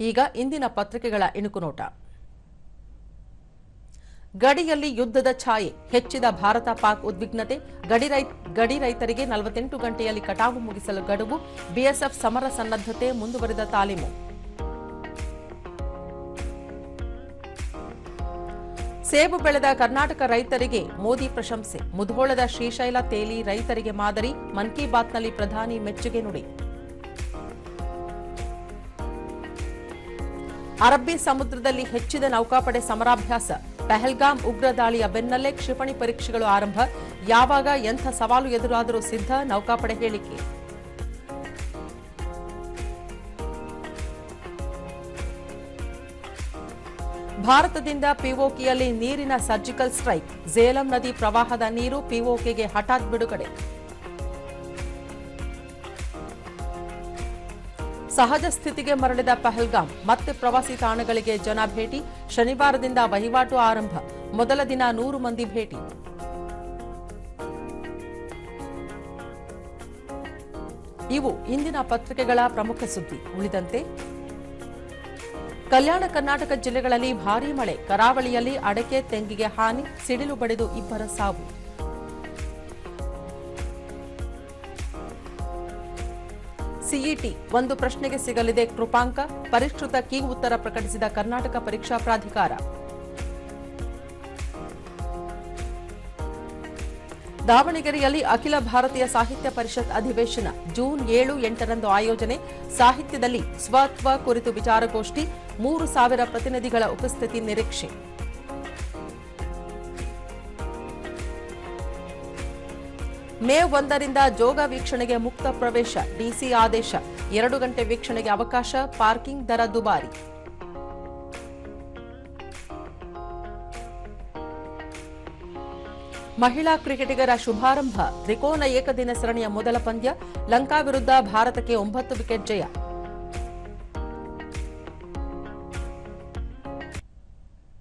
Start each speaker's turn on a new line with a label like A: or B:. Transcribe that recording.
A: ಈಗ ಇಂದಿನ ಪತ್ರಿಕೆಗಳ ಇಣುಕುನೋಟ ಗಡಿಯಲ್ಲಿ ಯುದ್ಧದ ಛಾಯೆ, ಹೆಚ್ಚಿದ ಭಾರತ ಪಾಕ್ ಉದ್ವಿಗ್ನತೆ, ಗಡಿ ರೈ ಗಡಿ ರೈತರಿಗೆ ನಲವತ್ತೆಂಟು ಗಂಟೆಯಲ್ಲಿ ಕಟಾವು ಮುಗಿಸಲು ಗಡುವು, ಬಿಎಸ್ಎಫ್ ಸಮರ ಸನ್ನದ್ಧತೆ ಮುಂದುವರಿದ ತಾಲೀಮು. ಸೇಬು ಬೆಳೆದ ಕರ್ನಾಟಕ ರೈತರಿಗೆ ಮೋದಿ ಪ್ರಶಂಸೆ, ಮುಧೋಳದ ಶ್ರೀಶೈಲ ತೇಲಿ ರೈತರಿಗೆ ಮಾದರಿ, ಮನ್ ಕಿ ಬಾತ್ನಲ್ಲಿ ಪ್ರಧಾನಿ ಮೆಚ್ಚುಗೆ ನುಡಿ. ಅರಬ್ಬಿ ಸಮುದ್ರದಲ್ಲಿ ಹೆಚ್ಚಿದ ನೌಕಾಪಡೆ ಸಮರಾಭ್ಯಾಸ. ಪೆಹಲ್ಗಾಮ್ ಉಗ್ರ ದಾಳಿಯ ಬೆನ್ನಲ್ಲೇ ಕ್ಷಿಪಣಿ ಪರೀಕ್ಷೆಗಳು ಆರಂಭ. ಯಾವಾಗ ಎಂಥ ಸವಾಲು ಎದುರಾದರೂ ಸಿದ್ಧ ನೌಕಾಪಡೆ ಹೇಳಿಕೆ. ಭಾರತದಿಂದ ಪಿಒಕೆಯಲ್ಲಿ ನೀರಿನ ಸರ್ಜಿಕಲ್ ಸ್ಟ್ರೈಕ್. ಜೇಲಂ ನದಿ ಪ್ರವಾಹದ ನೀರು ಪಿಒಕೆಗೆ ಹಠಾತ್ ಬಿಡುಗಡೆ. ಸಹಜ ಸ್ಥಿತಿಗೆ ಮರಳಿದ ಪಹಲ್ಗಾಮ್, ಮತ್ತೆ ಪ್ರವಾಸಿ ತಾಣಗಳಿಗೆ ಜನ ಭೇಟಿ, ಶನಿವಾರದಿಂದ ವಹಿವಾಟು ಆರಂಭ, ಮೊದಲ ದಿನ ನೂರು ಮಂದಿ ಭೇಟಿ. ಇವು ಇಂದಿನ ಪತ್ರಿಕೆಗಳ ಪ್ರಮುಖ ಸುದ್ದಿ. ಉಳಿದಂತೆ, ಕಲ್ಯಾಣ ಕರ್ನಾಟಕ ಜಿಲ್ಲೆಗಳಲ್ಲಿ ಭಾರೀ ಮಳೆ, ಕರಾವಳಿಯಲ್ಲಿ ಅಡಕೆ, ತೆಂಗಿಗೆ ಹಾನಿ, ಸಿಡಿಲು ಬಡಿದು ಇಬ್ಬರ ಸಾವು. ಸಿಇಟಿ, ಒಂದು ಪ್ರಶ್ನೆಗೆ ಸಿಗಲಿದೆ. ಕೃಪಾಂಕ, ಪರಿಷ್ಕೃತ ಕೀ ಉತ್ತರ ಪ್ರಕಟಿಸಿದ ಕರ್ನಾಟಕ ಪರೀಕ್ಷಾ ಪ್ರಾಧಿಕಾರ. ದಾವಣಗೆರೆಯಲ್ಲಿ ಅಖಿಲ ಭಾರತೀಯ ಸಾಹಿತ್ಯ ಪರಿಷತ್ ಅಧಿವೇಶನ, ಜೂನ್ ಏಳು ಎಂಟರಂದು ಆಯೋಜನೆ. ಸಾಹಿತ್ಯದಲ್ಲಿ ಸ್ವತ್ವ ಕುರಿತು ವಿಚಾರಗೋಷ್ಠಿ, ಮೂರು ಸಾವಿರ ಪ್ರತಿನಿಧಿಗಳ ಉಪಸ್ಥಿತಿ ನಿರೀಕ್ಷೆ. ಮೇ ಒಂದರಿಂದ ಜೋಗ ವೀಕ್ಷಣೆಗೆ ಮುಕ್ತ ಪ್ರವೇಶ ಡಿಸಿ ಆದೇಶ. ಎರಡು ಗಂಟೆ ವೀಕ್ಷಣೆಗೆ ಅವಕಾಶ, ಪಾರ್ಕಿಂಗ್ ದರ ದುಬಾರಿ. ಮಹಿಳಾ ಕ್ರಿಕೆಟಿಗರ ಶುಭಾರಂಭ. ತ್ರಿಕೋನ ಏಕದಿನ ಸರಣಿಯ ಮೊದಲ ಪಂದ್ಯ, ಲಂಕಾ ವಿರುದ್ಧ ಭಾರತಕ್ಕೆ ಒಂಬತ್ತು ವಿಕೆಟ್ ಜಯ.